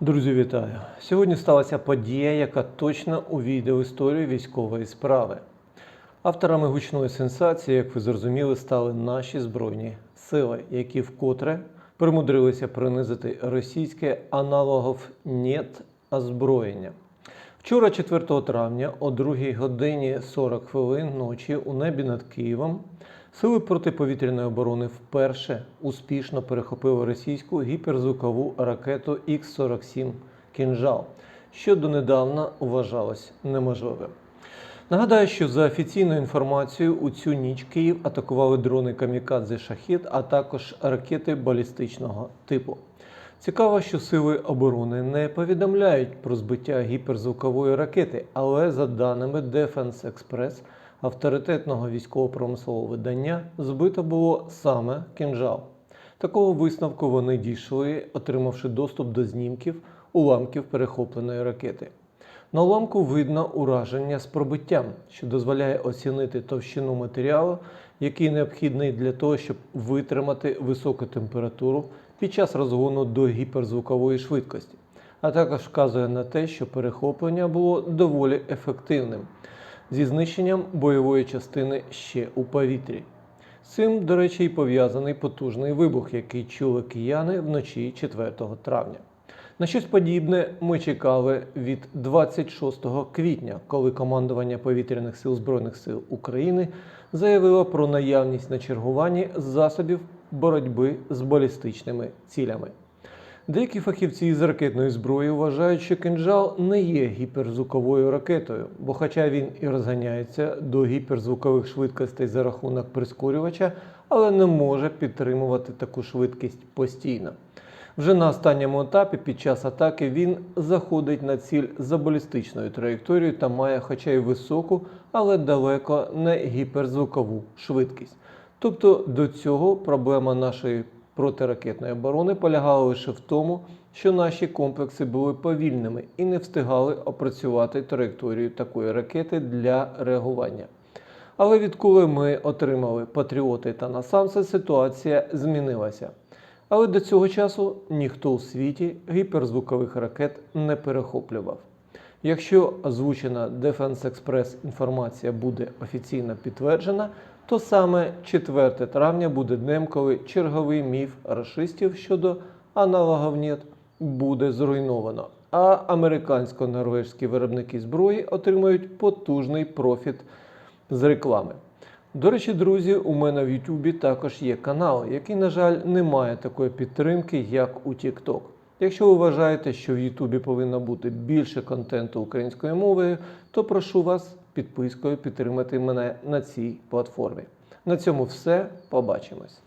Друзі, вітаю! Сьогодні сталася подія, яка точно увійде в історію військової справи. Авторами гучної сенсації, як ви зрозуміли, стали наші збройні сили, які вкотре примудрилися принизити російське аналогов НЕТ озброєння. Вчора, 4 травня, о 2 годині 40 хвилин ночі у небі над Києвом сили протиповітряної оборони вперше успішно перехопили російську гіперзвукову ракету Х-47 «Кінжал», що донедавна вважалось неможливим. Нагадаю, що за офіційною інформацією у цю ніч Київ атакували дрони Камікадзе Шахід, а також ракети балістичного типу. Цікаво, що сили оборони не повідомляють про збиття гіперзвукової ракети, але за даними Defense Express, авторитетного військово-промислового видання, збито було саме кінжал. Такого висновку вони дійшли, отримавши доступ до знімків уламків перехопленої ракети. На уламку видно ураження з пробиттям, що дозволяє оцінити товщину матеріалу, який необхідний для того, щоб витримати високу температуру під час розгону до гіперзвукової швидкості, а також вказує на те, що перехоплення було доволі ефективним зі знищенням бойової частини ще у повітрі. З цим, до речі, і пов'язаний потужний вибух, який чули кияни вночі 4 травня. На щось подібне ми чекали від 26 квітня, коли командування повітряних сил Збройних сил України заявило про наявність на чергуванні засобів боротьби з балістичними цілями. Деякі фахівці з ракетної зброї вважають, що кинжал не є гіперзвуковою ракетою, бо, хоча він і розганяється до гіперзвукових швидкостей за рахунок прискорювача, але не може підтримувати таку швидкість постійно. Вже на останньому етапі під час атаки він заходить на ціль за балістичною траєкторією та має, хоча й високу, але далеко не гіперзвукову швидкість. Тобто до цього проблема нашої протиракетної оборони полягала лише в тому, що наші комплекси були повільними і не встигали опрацювати траєкторію такої ракети для реагування. Але відколи ми отримали патріоти та насамсе, ситуація змінилася. Але до цього часу ніхто у світі гіперзвукових ракет не перехоплював. Якщо озвучена Defense Express інформація буде офіційно підтверджена, то саме 4 травня буде днем, коли черговий міф рашистів щодо аналогов НЕТ буде зруйновано, а американсько-норвежські виробники зброї отримають потужний профіт з реклами. До речі, друзі, у мене в Ютубі також є канал, який, на жаль, не має такої підтримки, як у TikTok. Якщо ви вважаєте, що в Ютубі повинно бути більше контенту українською мовою, то прошу вас підпискою підтримати мене на цій платформі. На цьому все. Побачимось.